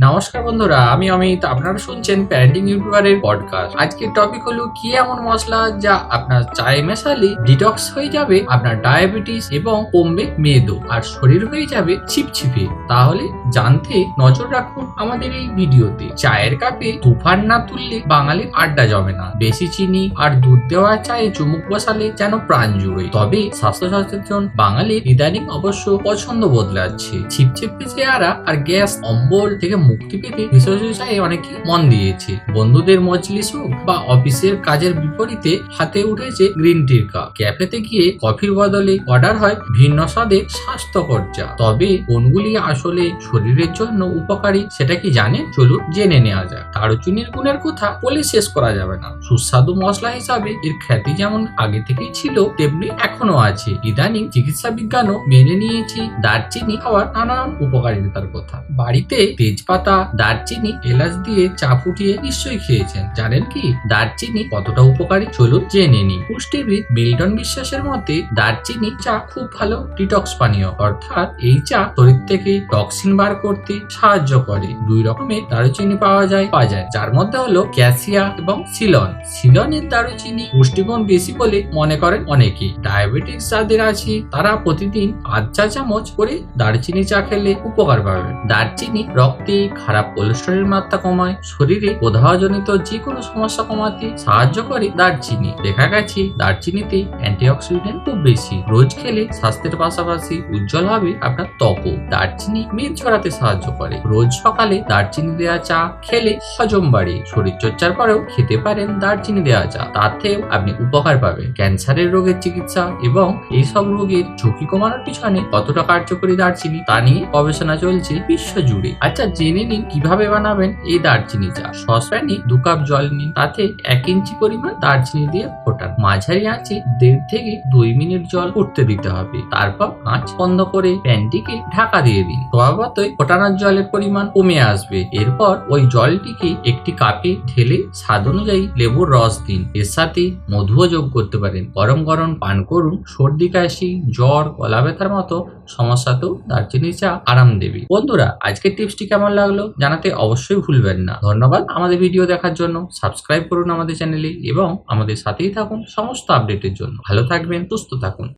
নমস্কার বন্ধুরা, আমি অমিত। আপনারা শুনছেন প্যারেন্টিং ইউটিউবারের পডকাস্ট আজকের টপিক হলো কি এমন মশলা যা আপনার চায়ে মেশালে ডিটক্স হয়ে যাবে, আপনার ডায়াবেটিস এবং কমবে মেদো আর শরীর হয়ে যাবে ছিপছিপে। তাহলে জানতে নজর রাখুন আমাদের এই ভিডিওতে। চায়ের কাপে তুফান না তুললে বাঙালির আড্ডা জমে না। বেশি চিনি আর দুধ দেওয়া চায়ে চুমুক বসালে যেন প্রাণ জুড়ে। তবে স্বাস্থ্য সচেতন বাঙালির ইদানিং অবশ্য পছন্দ বদলাচ্ছে। ছিপছিপে চেহারা আর গ্যাস, অম্বল থেকে মুক্তি পেতে ভেষজ চায়ে অনেকে মন দিয়েছে। বন্ধুদের মজলিস হোক বা অফিসের কাজের বিপরীতে হাতে উঠেছে গ্রিন টির কাপ। ক্যাফেতে গিয়ে কফির বদলে অর্ডার হয় ভিন্ন স্বাদে স্বাস্থ্যকর চা। তবে কোনগুলি আসলে শরীরের জন্য উপকারী সেটা কি জানে চলুন জেনে নেওয়া যাক। দারুচিনির গুণের কথা বলে শেষ করা যাবে না। সুস্বাদু মশলা হিসাবে এর খ্যাতি যেমন আগে থেকেই ছিল, তেমনি এখনও আছে। ইদানিং চিকিৎসা বিজ্ঞানও মেনে নিয়েছি দারচিনি খাওয়ার নানান উপকারিতার কথা। বাড়িতে তেজপাতা দারচিনি, এলাচ দিয়ে চা ফুটিয়ে নিশ্চয়ই খেয়েছেন। জানেন কি? দারচিনি কতটা উপকারী? চলুন জেনে নি পুষ্টিবিদ মিল্টন বিশ্বাসের মতে, দারচিনি চা খুব ভালো ডিটক্স পানীয়। অর্থাৎ এই চা শরীর থেকে টক্সিন বার করতে সাহায্য করে। দুই রকমের দারুচিনি পাওয়া যায় পাওয়া যায়। যার মধ্যে হলো ক্যাসিয়া এবং সিলন। সিলনের দারুচিনি পুষ্টিগুণ বেশি বলে মনে করেন অনেকেই ডায়াবেটিস যাদের আছে, তারা প্রতিদিন আধ চা চামচ করে দারচিনি চা খেলে উপকার পাবে দারচিনি রক্তে খারাপ কোলেস্টেরলের মাত্রা কমায়, শরীরে প্রদাহজনিত যে কোনো সমস্যা কমাতে সাহায্য করে দারচিনি। দেখা গেছে, দারচিনিতে অ্যান্টিঅক্সিডেন্ট খুব বেশি। রোজ খেলে স্বাস্থ্যের পাশাপাশি উজ্জ্বল হবে আপনার ত্বকও দারচিনি মেদ ঝরাতে সাহায্য করে। রোজ সকালে দারচিনি দেওয়া চা খেলে হজম বাড়ে। শরীর চর্চার পরেও খেতে পারেন দারচিনি দেওয়া চা। তাতেও আপনি উপকার পাবেন। ক্যান্সারের রোগের চিকিৎসা এবং এইসব রোগের ঝুঁকি কমানোর পিছনে কতটা কার্যকরী দারচিনি তা নিয়ে গবেষণা চলছে বিশ্ব জুড়ে আচ্ছা জেনে নিন। কীভাবে বানাবেন? এই দারচিনি চা সসপ্যানে দু কাপ জল নিন। তাতে এক ইঞ্চি পরিমাণ দারচিনি দিয়ে ফোটান। মাঝারি আঁচে দেড় থেকে দুই মিনিট জল ফুটতে দিতে হবে। তারপর আঁচ বন্ধ করে প্যানটিকে ঢাকা দিয়ে দিন। স্বভাবতই ফোটানোর জলের পরিমাণ কমে আসবে। এরপর ওই জলটিকে একটি কাপে ঢেলে স্বাদ অনুযায়ী লেবুর রস দিন। এর সাথে মধুও যোগ করতে পারেন। গরম গরম পান করুন। সর্দি, কাশি, জ্বর গলা ব্যথার মতো সমস্যাতেও দারচিনি চা আরাম দেবে। বন্ধুরা, আজকের টিপসটি কেমন লাগল জানাতে অবশ্যই ভুলবেন না। ধন্যবাদ আমাদের ভিডিও দেখার জন্য। সাবস্ক্রাইব করুন আমাদের চ্যানেলে এবং আমাদের সাথেই থাকুন সমস্ত আপডেটের জন্য। ভালো থাকবেন, সুস্থ থাকুন।